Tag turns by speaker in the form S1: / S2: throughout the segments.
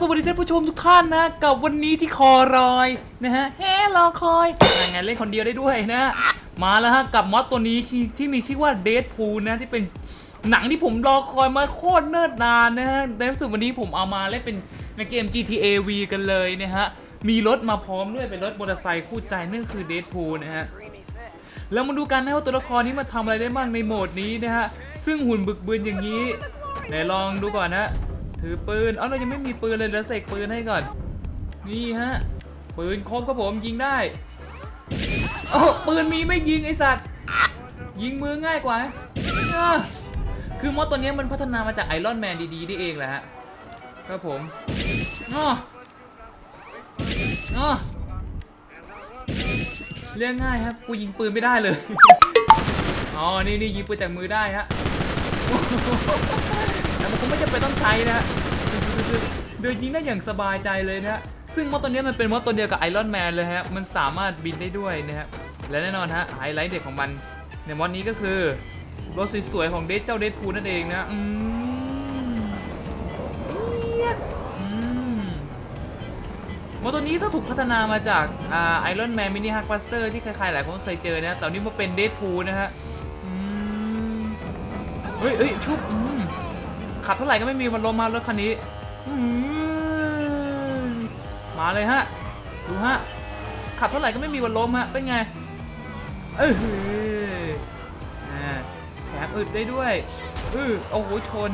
S1: สวัสดีท่านผู้ชมทุกท่านนะ กับวันนี้ที่คอรอยนะฮะเฮ้รอคอยยังไงเล่นคนเดียวได้ด้วยนะมาแล้วฮะกับมอสตัวนี้ที่มีชื่อว่าเด p พูนะที่เป็นหนังที่ผมรอคอยมาโคตรเนิ่นนานนะฮะในที่สุดวันนี้ผมเอามาเล่นเป็นในเกม GTA V กันเลยนะฮะมีรถมาพร้อมด้วยเป็นรถมอเตอร์ไซค์คู่ใจนั่นก็คือเด p พูนะฮะแล้วมาดูกันนะว่าตัวละครนี้มาทำอะไรได้บ้างในโหมดนี้นะฮะซึ่งหุ่นบึกบืนอย่างนี้ไหนลองดูก่อนนะ ถือปืน เอ้าเรายังไม่มีปืนเลยเดี๋ยวเสกปืนให้ก่อน นี่ฮะ ปืนครบครับผมยิงได้โอ้ปืนมีไม่ยิงไอสัตว์ ยิงมือง่ายกว่าคือมอดตัวนี้มันพัฒนามาจากไอรอนแมนดีๆนี่เองแหละฮะ ครับผมอ๋ออ๋อเรื่องง่ายครับ กูยิงปืนไม่ได้เลย อ๋อ นี่นี่ยิงปืนจากมือได้ฮะ ไม่จำเป็นต้องใช้นะฮะเดินยิงได้อย่างสบายใจเลยนะฮะซึ่งมอตัวนี้มันเป็นมอตัวเดียวกับไอรอนแมนเลยฮะมันสามารถบินได้ด้วยนะฮะและแน่นอนฮะไฮไลท์เด็ดของมันในมอดนี้ก็คือรถสวยๆของเดชเจ้าเดชพูนั่นเองนะอืมเอี๊ยอืมโมตัวนี้ต้องถูกพัฒนามาจากไอรอนแมนมินิฮักบัสเตอร์ที่ใครๆหลายคนเคยเจอนะแต่นนี้มาเป็นเด p พูนะฮะเฮ้ยเฮ้ยชุบอืม ขับเท่าไหร่ก็ไม่มีวันลมมารถคันนี้มาเลยฮะ ดูฮะ ขับเท่าไหร่ก็ไม่มีวันล้มฮะ เป็นไง เอออ่าแถมอึดได้ด้วยเออโอ้โหชน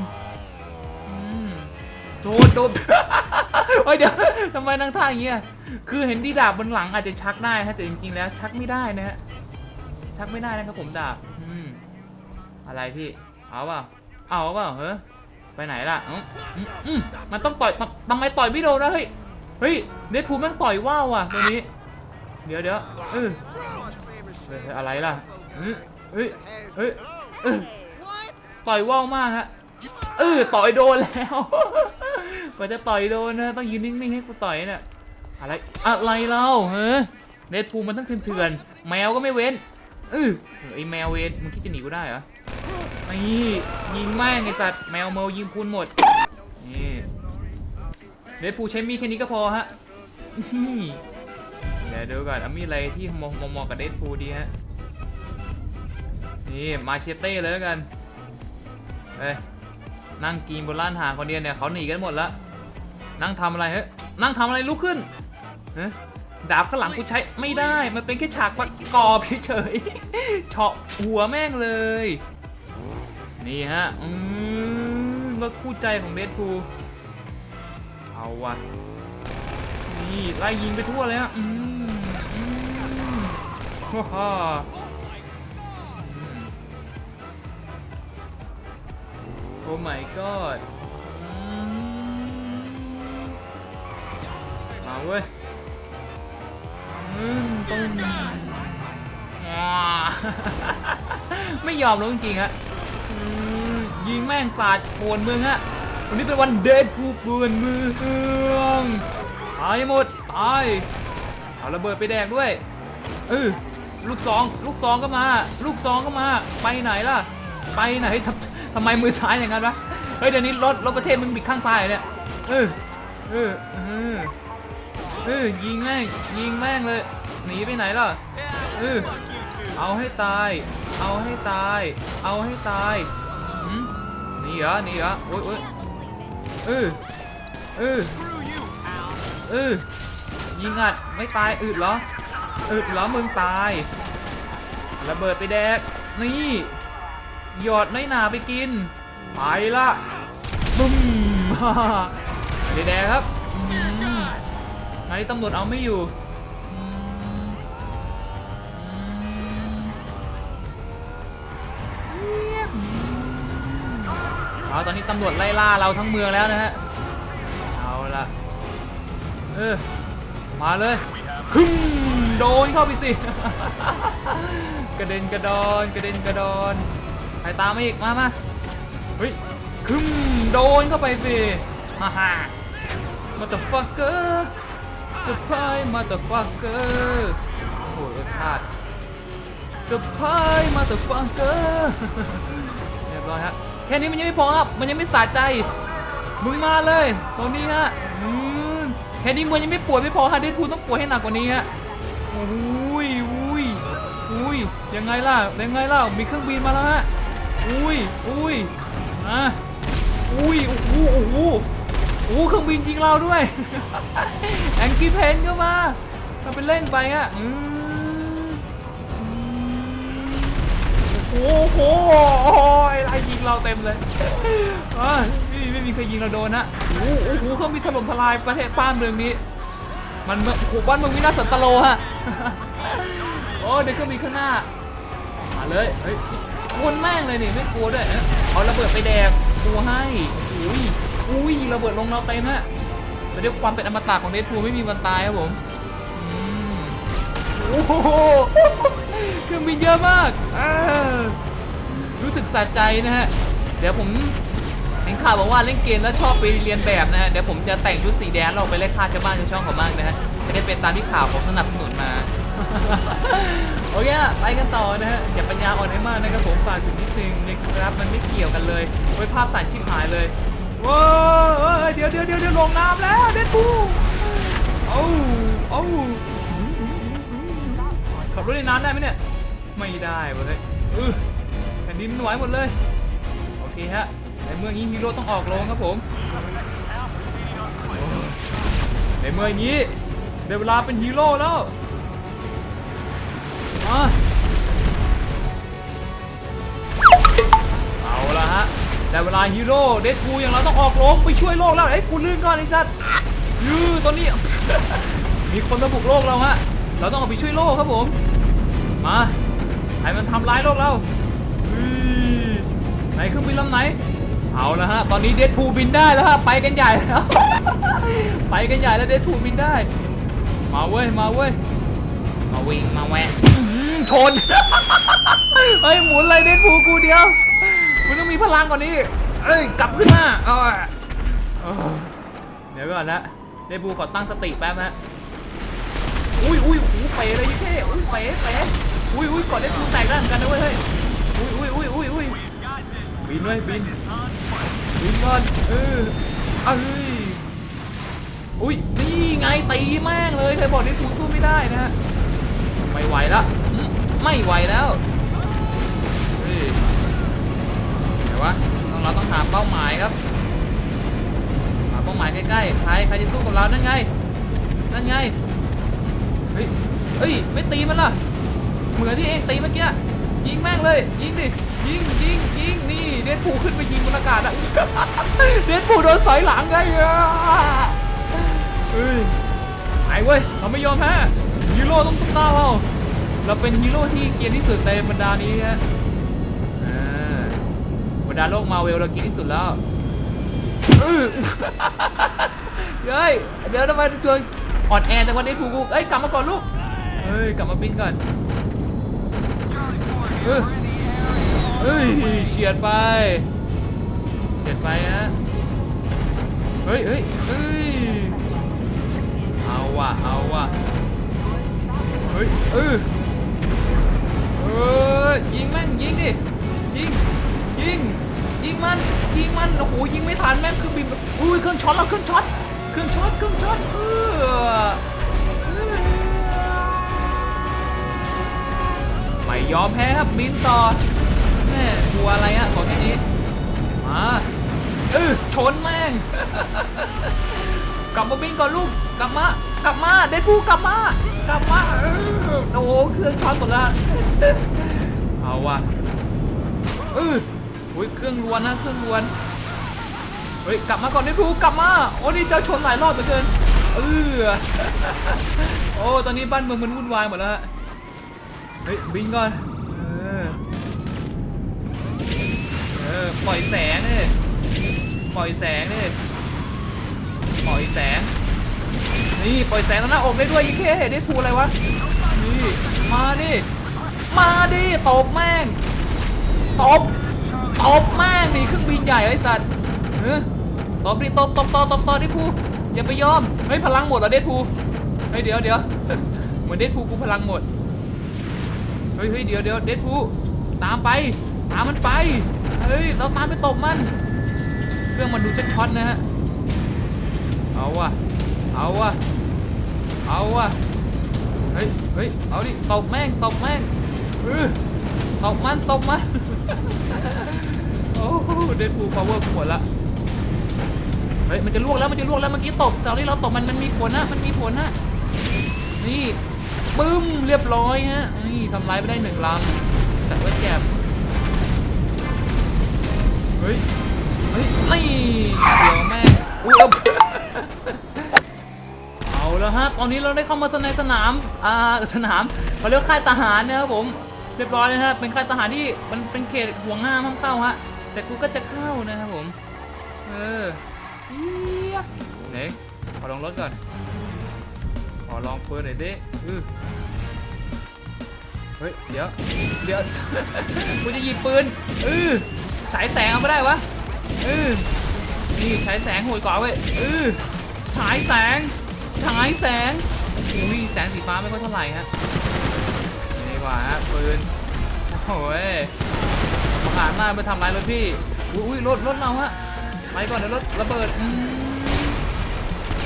S1: โดนโดนเฮ้ยเดี๋ยวทำไมนั่งท่าอย่างเงี้ย คือเห็นที่ดาบบนหลังอาจจะชักได้ฮะแต่จริงๆแล้ว ชักไม่ได้นะฮะ ชักไม่ได้นะครับผมดาบ อืม อะไรพี่ เอาเปล่า เอาเปล่าเฮ้ย ไปไหนล่ะมันต้องต่อยทำไมต่อยไม่โดนนะเฮ้ย เฮ้ยเดดพูแม่งต่อยว่าวว่ะตัวนี้ เดี๋ยวเดี๋ยวเออเฮ้ยอะไรล่ะเฮ้ยเฮ้ยเฮ้ยเออต่อยว่าวมากฮะ เออต่อยโดนแล้วกว่าจะต่อยโดนนะต้องยืนนิ่งๆให้กูต่อยเนี่ยอะไรอะไรเราเฮ้ยเดดพูมันต้องเถื่อนๆแมวก็ไม่เว้นเออไอแมวเวนมึงคิดจะหนีกูได้เหรอ นี่ยิงแม่งไอสัตว์แมวเมายิงพูนหมด นี่เดดพูใช้มีแค่นี้ก็พอฮะนี่เดี๋ยวดูก่อนเอามีอะไรที่มองมองกับเดดพูดีฮะ นี่มาเชเต้เลยแล้วกันเอ้ยนั่งกินบนร้านอาหารคนเดียวเนี่ยเขาหนีกันหมดแล้วนั่งทำอะไรเฮ้ยนั่งทำอะไรลุกขึ้นเฮ้ยดาบข้างหลังกูใช้ไม่ได้ มันเป็นแค่ฉากประกอบเฉยๆเฉาะหัวแม่งเลย นี่ฮะ อืมรถคู่ใจของเดดพูเอาวะนี่ไล่ยิงไปทั่วเลยฮะ อืมฮ่าฮ่าโอ้ my god อืมาเว้ยอืมตุ้มว้าไม่ยอมลงจริงฮะ ยิงแม่งสาดโคนเมืองฮะวันนี้เป็นวันเดทผู้เปือนเมืองตายหมดตายเอาระเบิดไปแดกด้วยเออลูกสองลูกสองก็มา ลูกสองก็มา ไปไหนล่ะ ไปไหนทำทำไมมือซ้ายอย่างนั้นวะเฮ้ยเดี๋ยวนี้รถรถประเทศมึงบิดข้างซ้ายเนี่ยเออเออเออเออยิงแม่งยิงแม่งเลยหนีไปไหนล่ะเออเอาให้ตาย เอาให้ตาย เอาให้ตาย นีเหรอนีเหรอโอ๊ยโอ๊ยเออเออเออยิงอัดไม่ตายอึดเหรออึดเหรอมึงตายระเบิดไปแดกนี่หยอดน้อยหนาไปกินไปละบึ้มฮ่าแดงครับไหนตำรวจเอาไม่อยู่ เอาตอนนี้ตำรวจไล่ล่าเราทั้งเมืองแล้วนะฮะ เอาละเออ มาเลยคึ้มโดนเข้าไปสิ กระเด็นกระดอนกระเด็นกระดอนใครตามมาอีกมามาเฮ้ยคึมโดนเข้าไปสิฮ่าฮ่ามาต h ฟักเกอร์สปายมาต h ฟักเกอร์โอ้ยพลาดสปายมาต h ฟักเกอร์เรียบร้อยฮะ ค่นี้มันยังไม่พอครับมันยังไม่สะใจ มึงมาเลยตัวนี้ฮะอืมแค่นี้มือยังไม่ปวดไม่พอฮะเดดพูลต้องปวดให้หนักกว่านี้ฮะโอ้ยอุ้ยอุ้ยยังไงล่ะยังไงล่ะมีเครื่องบินมาแล้วฮะอุ้ยอุ้ยมาอุ้ยโอ้โหโอ้โหโอ้เครื่องบินยิงเราด้วยแองกี้เพนก็มาทำเป็นเล่นไปฮะอืม โอ้โหไอ้ไรยิงเราเต็มเลยอ่าไม่มีไม่มีใครยิงเราโดนนะโอ้โหโอ้โหเครื่องบินถล่มทลายประเทศบ้านเมืองนี้ มันเมืองโอ้โหบ้านเมืองวินาศสันตโลฮะ โอ้เด็กเครื่องบินข้างหน้า มาเลยเฮ้ยคนแม่งเลยนี่ไม่กลัวด้วยนะเอาระเบิดไปแดกกลัวให้ อุ้ย อุ้ยระเบิดลงเราเต็มฮะแต่ด้วยความเป็นอมตะของเดดพูลไม่มีวันตายครับผม โอ้โหเครื่องบินเยอะมากรู้สึกสะใจนะฮะ เดี๋ยวผมเห็นข่าวบอกว่าเล่นเกมแล้วชอบไปเรียนแบบนะฮะ เดี๋ยวผมจะแต่งชุดสีแดงเราไปไล่ฆ่าชาวบ้านชาวช่องเขาบ้างนะฮะจะได้เป็นตามที่ข่าวผมสนับสนุนมา โอเคไปกันต่อนะฮะ อย่าปัญญาอ่อนให้มากนะครับผมฝากถึงนิดนึงนะครับ มันไม่เกี่ยวกันเลยโอ้ยภาพสั่นชิบหายเลยว้าวเดี๋ยวเดี๋ยวเดี๋ยวลงน้ำแล้วเด็ดพูเอ้าเอ้า ขับรถในน้ำได้ไหมเนี่ย ไม่ได้เว้ยเออแผ่นดินไหวหมดเลย โอเคฮะในเมื่อนี้ฮีโร่ต้องออกโรงครับผมในเมื่อย่างนี้ได้เวลาเป็นฮีโร่แล้วมาเอาละฮะได้เวลาฮีโร่เดดพูอย่างเราต้องออกโรงไปช่วยโลกแล้วไอ้ยกูลื่นก่อนไอ้สัตว์ยือตอนนี้ มีคนมาบุกโลกเราฮะ เราต้องออกไปช่วยโลกครับผม มาให้มันทำร้ายโลกเราอุ้ยไหนเครื่องบินลำไหน เอาละฮะ ตอนนี้เดดพูบินได้แล้วฮะ ไปกันใหญ่แล้ว ไปกันใหญ่แล้วเดดพูบินได้ มาเว้ย มาเว้ย มาวิ่งมาแวะอื้อหือชน เฮ้ย หมุนเลยเดดพูกูเดียว มันต้องมีพลังกว่านี้ เอ้ย กลับขึ้นมาเอาอะเออเดี๋ยวก่อนนะ เดดพูขอตั้งสติแป๊บนะ อุ้ยอุ้ยโอ้โหเป๋เลยยี่เท่อุ้ยเป๋เป๋อุ้ยอุ้ยก่อนเดดพูแตกได้เหมือนกันนะเว้ยเฮ้ยอุ้ยอุ้ยอุ้ยอุ้ยอุ้ยบินเว้ยบินบินก่อนเออเอ้ยอุ้ยนี่ไงตีแม่งเลยเธอบอกเดดพูสู้ไม่ได้นะฮะไม่ไหวแล้วไม่ไหวแล้วเฮ้ยเดี๋ยววะต้องเราต้องหาเป้าหมายครับหาเป้าหมายใกล้ๆใครใครจะสู้กับเรานั่นไงนั่นไง เฮ้ยเฮ้ย ไม่ตีมันล่ะ เหมือนที่เองตีเมื่อกี้ ยิงแม่งเลย ยิงดิ ยิงยิงยิงนี่ เดดพูขึ้นไปยิงบนอากาศอะเดดพูโดนสอยหลังไงเฮ้ยไปเว้ย เราไม่ยอมแพ้ฮีโร่ต้องต้องต้าเราเราเป็นฮีโร่ที่เกียนที่สุดในบรรดานี้ฮะบรรดาโลกมาเวลเราเกียนที่สุดแล้วเฮ้ย เดี๋ยวทำไมชวน อ่อนแอจากวันนี้ผูกเอ้ยกลับมาก่อนลูกเฮ้ยกลับมาบินก่อนเฮ้ยเฮ้ยเฉียดไปเฉียดไปฮะเฮ้ยเฮ้ยเฮ้ยเอาว่ะเอาว่ะเฮ้ยเออเออยิงแม่งยิงดิยิงยิงยิงมันยิงมันโอ้โหยิงไม่ทันแม่งคือบินอุ้ยเครื่องช็อตแล้วเครื่องช็อต เครื่องช็อตเครื่องช็อตเออไม่ยอมแพ้ครับบินต่อแม่กลัวอะไรอะขอแค่นี้มาเออชนแม่ง กลับมาบินก่อนลูกกลับมากลับมาเดดพูกลับมากลับมาโอ้โหเครื่องช็อตหมดล้วเอาว่ะเอออุ้ยเครื่องรวนนะเครื่องรวน เฮ้ยกลับมาก่อนเดดพูลกลับมาโอ้นี่เจะชนหลายรอบเหลือเกินเออโอ้ตอนนี้บ้านเมืองมันวุ่นวายหมดแล้วฮะเฮ้ยบินก่อนเออเออปล่อยแสงเนี่ยปล่อยแสงเนี่ยปล่อยแสงนี่ปล่อยแสงตรงหน้าอกได้ด้วยยิ่งแค่ได้ฟูอะไรวะนี่มาดิมาดิตบแม่งตบตบแม่งนี่เครื่องบินใหญ่ไอ้สัตว์ เออตบดิตบตบตบตบตบดิพูอย่าไปยอมเฮ้ยพลังหมดเหรอเดดพูเฮ้ยเดี๋ยวเดี๋ยวเหมือนเดดพูกูพลังหมดเฮ้ยเฮ้ยเดี๋ยวเดี๋ยวเดดพูตามไปตามมันไปเฮ้ยเราตามไปตบมัน เครื่องมันดูช็อตๆนะฮะเอาวะเอาวะเอาวะเฮ้ยเฮ้ยเอาดิตบแม่งตบแม่งเออตบมันตบมันโอ้เดดพูพาวเวอร์หมดละ ฮ้ยมันจะลวกแล้วมันจะลวกแล้วเมื่อกี้ตบตอนที่เราตบมันมันมีผลนะมันมีผลนะนี่ปึ้มเรียบร้อยฮะนี่ทำลายไปได้หนึ่งลำจัดไว้แจมเฮ้ยเฮ้ยนี่เดี๋ยวแม่อุ้ยเอาแล้วฮะตอนนี้เราได้เข้ามาในสนามอ่าสนามเขาเรียกค่ายทหารนะครับผมเรียบร้อยเลยฮะเป็นค่ายทหารที่มันเป็นเขตห่วงห้ามห้ามเข้าฮะแต่กูก็จะเข้านะครับผมเออ เอี๊ยะเด็กขอลองรถก่อน ขอลองปืนหน่อยดิอือเฮ้ย เดี๋ยว เดี๋ยว กูจะหยิบปืน อือฉายแสงเอาไม่ได้วะ อือนี่ฉายแสงโหดกว่าเว้ย อือฉายแสง ฉายแสง อุ้ย แสงสีฟ้าไม่ค่อยเท่าไหร่ฮะนี่ดีกว่าฮะปืน โอ้ยประหารมากไปทำร้ายรถพี่อุ้ยอุ้ยรถรถเราฮะ ไปก่อนเดี๋ยวรถระเบิด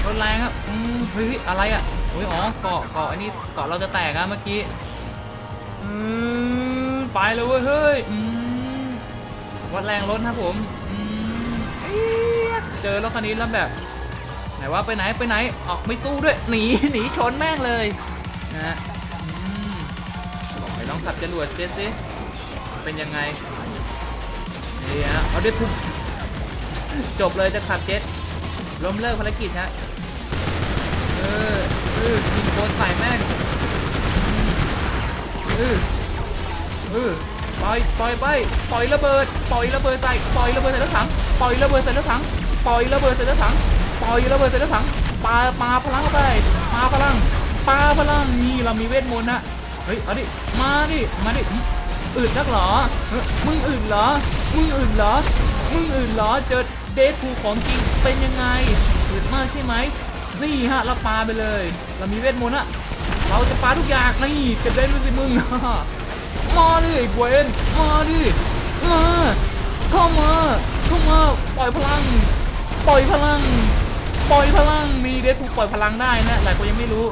S1: รถแรงครับเฮ้ยอะไรอะโอ้ยอ๋อเกาะเกาะอันนี้เกาะเราจะแตกอะเมื่อกี้ไปเลยเว้ยเฮ้ยวัดแรงรถครับผมเจอรถคันนี้แล้วแบบไหนว่าไปไหนไปไหนออกไม่สู้ด้วยหนีหนีชนแม่งเลยนะฮะอืมไหนลองขับจรวดเจสสิเป็นยังไงนี่ฮะเอาได้พุ่ง จบเลยจะขับเจ็ตล้มเลิกภารกิจฮะเออเออยิงโดนใส่แม่งเออเออปล่อยปล่อยไปปล่อยระเบิดปล่อยระเบิดใส่ปล่อยระเบิดใส่รถถังปล่อยระเบิดใส่รถถังปล่อยระเบิดใส่รถถังปล่อยระเบิดใส่รถถังปาปาพลังเข้าไปปาพลังปาพลังนี่เรามีเวทมนต์นะเฮ้ยเอาดิมาดิมาดิอึดนักหรอมึงอึดเหรอมึงอึดเหรอมึงอึดเหรอเจอ เดทพูของจริงเป็นยังไงอึดมากใช่ไหมนี่ฮะเราปาไปเลย เรามีเวทมนต์อะเราจะปาทุกอย่างนี่จะได้รู้สิมึงมาดิไอ้เวนมาดิมาเข้ามาเข้ามาปล่อยพลัง ปล่อยพลัง ปล่อยพลังมีเดดพูปล่อยพลังได้นะหลายคนยังไม่รู้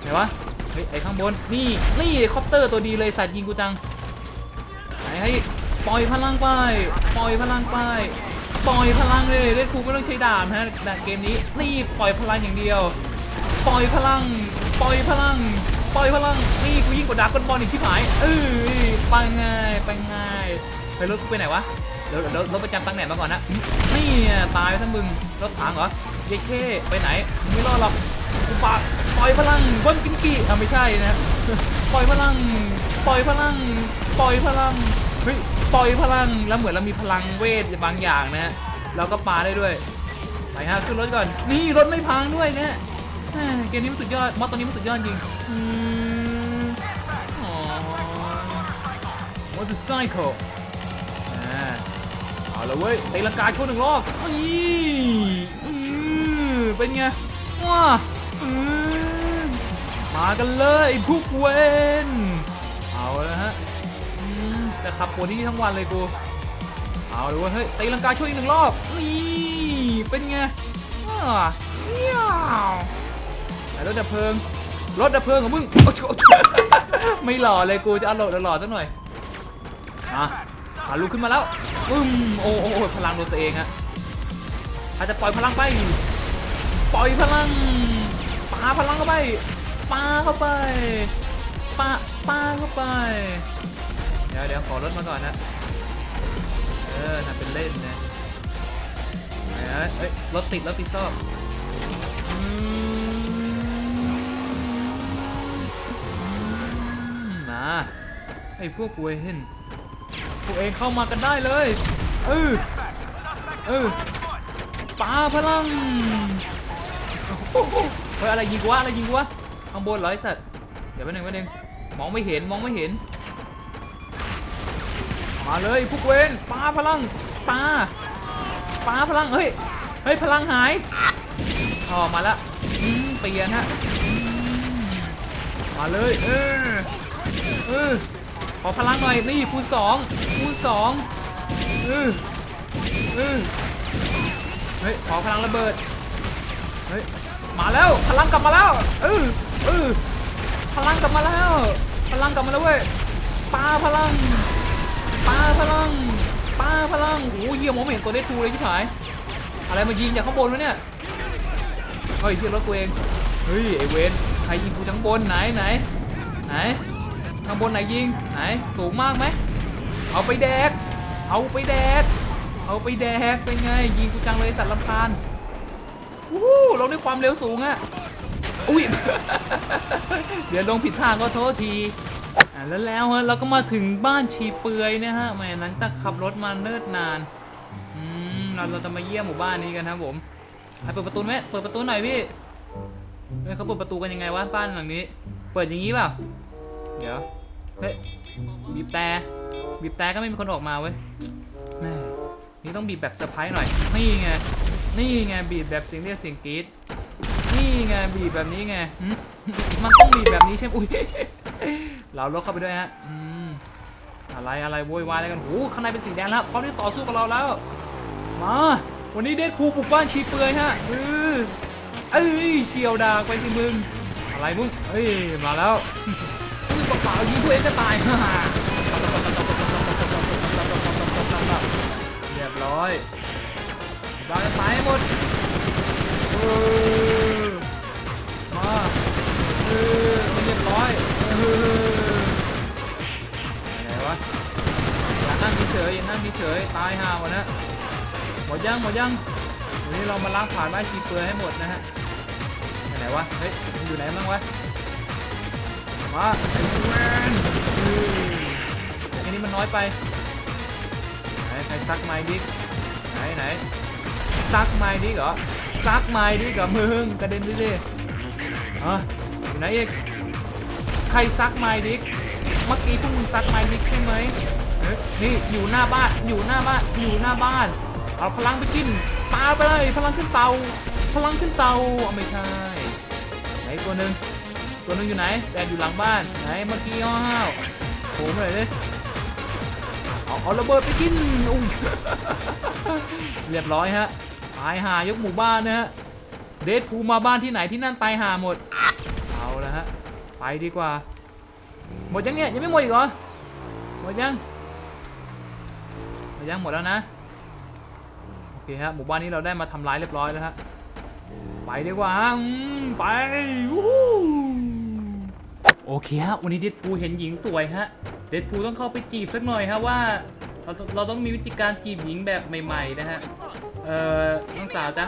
S1: ไหนวะเฮ้ยไอ้ข้างบนนี่นี่คอปเตอร์ตัวดีเลยสัตว์ยิงกูจังไหนให้ปล่อยพลังไป ปล่อยพลังไป ปล่อยพลังเลยเดดพูไม่ต้องใช้ดาบนะฮะแต่เกมนี้นี่ปล่อยพลังอย่างเดียว ปล่อยพลัง ปล่อยพลัง ปล่อยพลัง นี่กูยิงกว่าดาบกันบอลอีกที่หายเออไปง่ายไปง่ายไปรถกูไปไหนวะเดี๋ยวเดี๋ยวรถประจำตำแหน่มาก่อนนะนี่ตายไปทั้งมึงรถถังเหรอเยเคไปไหนไม่รอดหรอกกูปากปล่อยพลังบนกินกีอะไม่ใช่นะปล่อยพลัง ปล่อยพลัง ปล่อยพลัง เฮ้ย ปล่อยพลัง แล้วเหมือนเรามีพลังเวทบางอย่างนะฮะเราก็ปาได้ด้วย ไปฮะขึ้นรถก่อน นี่รถไม่พังด้วยเนะแหม่เกมนี้มันสุดยอด มอดตัวนี้มันสุดยอดจริงอืมอ๋อมอเตอร์ไซค์อ่าเอาละเว้ยตีลังกาโชว์หนึ่งรอบนี่อือเป็นไง ว้ามากันเลยพวกเวน เอาละฮะจะขับปวดที่นี่ทั้งวันเลยกูเอาเลยว้ยเฮ้ยตีลังกาโชว์อีกหนึ่งรอบนี่เป็นไงเยี่ยรถดับเพลิงรถดับเพลิงของมึงเอาเถอะไม่หล่อเลยกูจะเอาหล่อหล่อซะหน่อยอะขาลุกขึ้นมาแล้วปึ้มโอ้โอ้โอ้พลังโดนตัวเองฮะอาจจะปล่อยพลังไปปล่อยพลังปาพลังเข้าไปปาเข้าไป ปาปาเข้าไป เดี๋ยวเดี๋ยวขอรถมาก่อนนะ เออทำเป็นเล่นนะเอ้ยรถติดรถติดซอกมาไอ้พวกเวยเห็นพวกเองเข้ามากันได้เลย เออ เออปาพลังเฮ้ยอะไรยิงกูวะอะไรยิงกูวะข้างบนเหรอไอสัตว์ เดี๋ยวแป๊บนึงแป๊บนึง มองไม่เห็นมองไม่เห็น มาเลยพวกเวนปาพลังปาปาพลังเฮ้ยเฮ้ยพลังหายอ๋อมาละเปลี่ยนฮะมมาเลยเออเออขอพลังหน่อยนี่คูณสองคูณสองเออเออเฮ้ยขอพลังระเบิดเฮ้ยมาแล้วพลังกลับมาแล้วเออเออพลังกลับมาแล้ว พลังกลับมาแล้วเว้ยปาพลังปาพลังปาพลังโอ้ยเยี่ยมองไม่เห็นตัวเดทูเลยที่หาย อะไรมายิงจากข้างบนวะเนี่ยเฮ้ยเทียรถตัวเองเฮ้ยไอเวนใครยิงกูจากข้งบนไหนไหนไหนข้างบนไหนยิงไหนสูงมากไหมเอาไปแดก เอาไปแดก เอาไปแดกเป็นไงยิงกูจังเลยสัตว์ลำพานวู้ฮู้ลงด้วยความเร็วสูงอะ อุ้ย เดี๋ยวลงผิดทางก็โทษทีแล้วแล้วฮะเราก็มาถึงบ้านชีเปือยนะฮะแหมหลังจากขับรถมาเนิ่นนานอืมเราเราจะมาเยี่ยมหมู่บ้านนี้กันครับผมให้เปิดประตูไหมเปิดประตูหน่อยพี่เฮ้ยเขาเปิดประตูกันยังไงวะบ้านหลังนี้ เปิดอย่างนี้เปล่าเดี๋ยวเฮ้ยบีบแต่บีบแต่ก็ไม่มีคนออกมาเว้ยแม่นี่ต้องบีบแบบเซอร์ไพรส์หน่อยนี่ไงนี่ไงบีบแบบเสียงเรียกเสียงกรี๊ด นี่ไงบีบแบบนี้ไง มันต้องบีบแบบนี้ใช่ไหมอุ้ยเราลดเข้าไปด้วยฮะอืมอะไรอะไรโวยวายอะไรกันโอ้โหข้างในเป็นสีแดงแล้วพร้อมที่ต่อสู้กับเราแล้ว มา วันนี้เดดพูลบุกบ้านชีเปลือยฮะเออเอ้ยเชียวดากไปสิมึงอะไรมึงเอ้ยมาแล้วมึงเปล่าๆยิงตัวเองจะตายฮ่าเรียบร้อยวางกันตายหมดเออมา เออไม่เรียบร้อยเอออะไรวะอย่านั่งเฉยอย่านั่งเฉยตายห่าหมดนะหมดยังหมดยังวันนี้เรามาล้างผ่านบ้ชีเปลือยให้หมดนะฮะไหนวะเฮ้ยมันอยู่ไหนบ้างวะมาไอ้แมนอืออันนี้มันน้อยไปไหนใครซักไม้ดิไหนไหนซักไม้ดิเหรอซักไม้ดิกเหรอมึงกระเด็นดิสิอะ อยู่ไหนอีกใครซักไม้ดิกเมื่อกี้พวกมึงซักไม้ดิกใช่ไหมเอ้ยนี่อยู่หน้าบ้านอยู่หน้าบ้านอยู่หน้าบ้านเอาพลังไปกินปาไปเลยพลังขึ้นเตา พลังขึ้นเตาเอาไม่ใช่ไหนตัวหนึ่งตัวหนึ่งอยู่ไหนแต่อยู่หลังบ้านไหนเมื่อกี้อ้าวโผล่มาเลยดิเอาเอาระเบิดไปกินอุ้ยเรียบร้อยฮะตายหายกหมู่บ้านนะฮะเดทพูมาบ้านที่ไหนที่นั่นตายหาหมด ไปดีกว่า หมดยังเนี่ยยังไม่หมดอีกเหรอ หมดยัง หมดยังหมดแล้วนะ โอเคฮะหมู่บ้านนี้เราได้มาทำร้ายเรียบร้อยแล้วฮะ ไปดีกว่าไปวโอเคฮะวันนี้เดดพูเห็นหญิงสวยฮะ เดดพูต้องเข้าไปจีบสักหน่อยฮะว่าเราเราต้องมีวิธีการจีบหญิงแบบใหม่ ๆ นะฮะ เอ่อน้องสาวจ๊ะ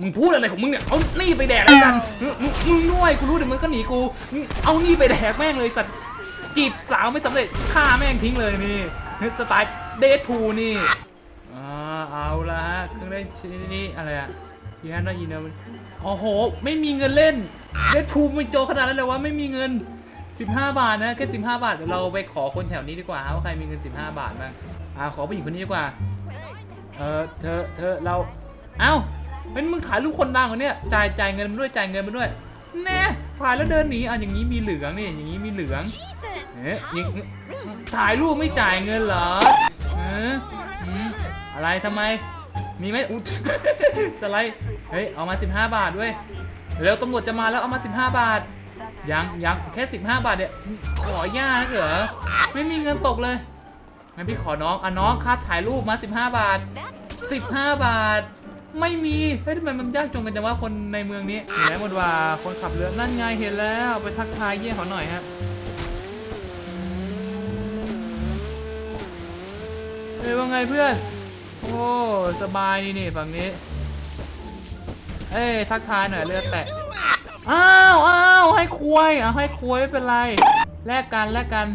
S1: มึงพูดอะไรของมึงเนี่ย เอานี่ไปแดกแล้วกันมึงมึงด้วยกูรู้เดี๋ยวมึงก็หนีกู เอานี่ไปแดกแม่งเลยสัตว์จีบสาวไม่สำเร็จฆ่าแม่งทิ้งเลยนี่สไตล์เดทพูนี่อ่าเอาละฮะเครื่องเล่นชนิดนี้อะไรอะยีฮันได้ยินเนอะโอ้โห ไม่มีเงินเล่นเดทพูมันโจขนาดนั้นเลยวะไม่มีเงิน 15 บาทนะแค่15 บาทเดี๋ยวเราไปขอคนแถวนี้ดีกว่าฮะว่าใครมีเงิน 15 บาทบ้างอ่าขอผู้หญิงคนนี้ดีกว่าเออเธอเธอเราเอ้า เป็นมึงถ่ายรูปคนดังเหรอเนี่ยจ่ายจ่ายเงินมาด้วยจ่ายเงินมาด้วยแน่ถ่ายแล้วเดินหนีอะอย่างนี้มีเหลืองนี่อย่างนี้มีเหลืองเอ๊ะยิงถ่ายรูปไม่จ่ายเงินเหรอเอออืมอะไรทำไมมีไหมอุ๊ยสไลด์เฮ้ยเอามา 15 บาทด้วยเร็วตำรวจจะมาแล้วเอามา 15 บาทยังยังแค่ 15 บาทเนี่ยขอย่านะเหรอไม่มีเงินตกเลยงั้นพี่ขอน้องอะน้องค่าถ่ายรูปมา 15 บาท 15 บาท ไม่มี เฮ้ยทำไมมันยากจงกันจังว่าคนในเมืองนี้เห็นไหมหมดว่าคนขับเรือนั่นไงเห็นแล้วไปทักทายเยี่ยเขาหน่อยฮะอืมเฮ้ยว่าไงเพื่อน โอ้สบายนี่นี่ฝั่งนี้ เอ้ยทักทายหน่อยเลือดแตะ อ้าวอ้าวให้ควยอะให้ควยไม่เป็นไร แลกกันแลกกัน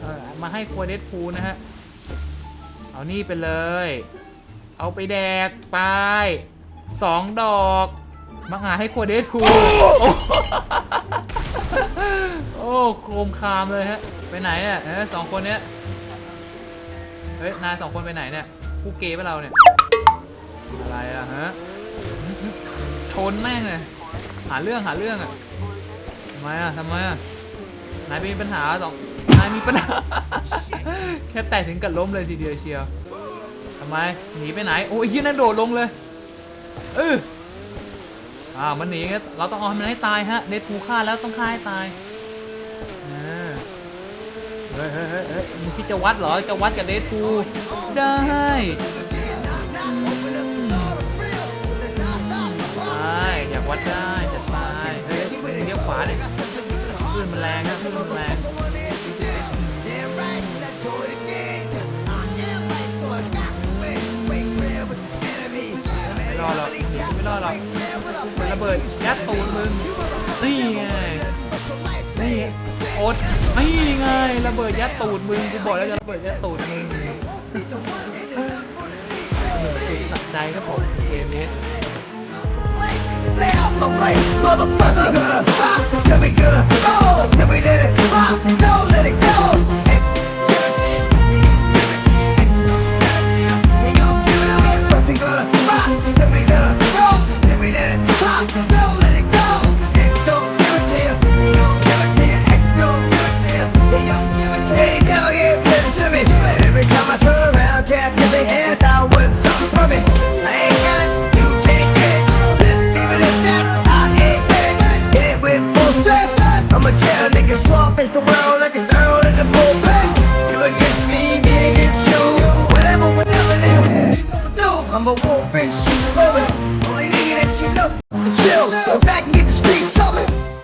S1: เออมาให้ควยเดดพูลนะฮะ เอานี่ไปเลย เอาไปแดกไปสองดอกมาหาให้ควเดทูโอ้โคมคามเลยฮะ ไปไหนเนี่ยเออสองคนเนี้ยเฮ้ยนายสองคนไปไหนเนี่ยคู่เกย์ไปเราเนี่ย อะไรอะฮะชนแม่งเลยหาเรื่องหาเรื่องอะทำไมอะทำไมอะนายมีปัญหาสองนายมีปัญหา แค่แต่ถึงกับล้มเลยทีเดียวเชียวำไมหนีไปไหนโอ้ยยี่นั่นโดดลงเลยเอออ่ามันหนีเราต้องเอามันให้ตายฮะเดดพูฆ่าแล้วต้องฆ่าให้ตายเฮ้ยเฮ้ยเฮ้ยเฮ้ยมึงคิดจะวัดเหรอจะวัดกับเดดพูได้ได้อยากวัดได้จัดไปเฮ้ยเลี้ยวขวาเนี่ยคลื่นมันแรงนะคลื่นมันแรง อดหรอกไม่รอดหรอกเป็นระเบิดยัดตูดมึงนี่ไงนี่โอ๊ตนี่ไงระเบิดยัดตูดมึงกูบอกแล้วจะระเบิดยัดตูดมึงตัดใจครับผมเกมนี้
S2: Lay off my way, motherfucker. Pop, tell me good. Oh, tell me let it pop. Don't let it go.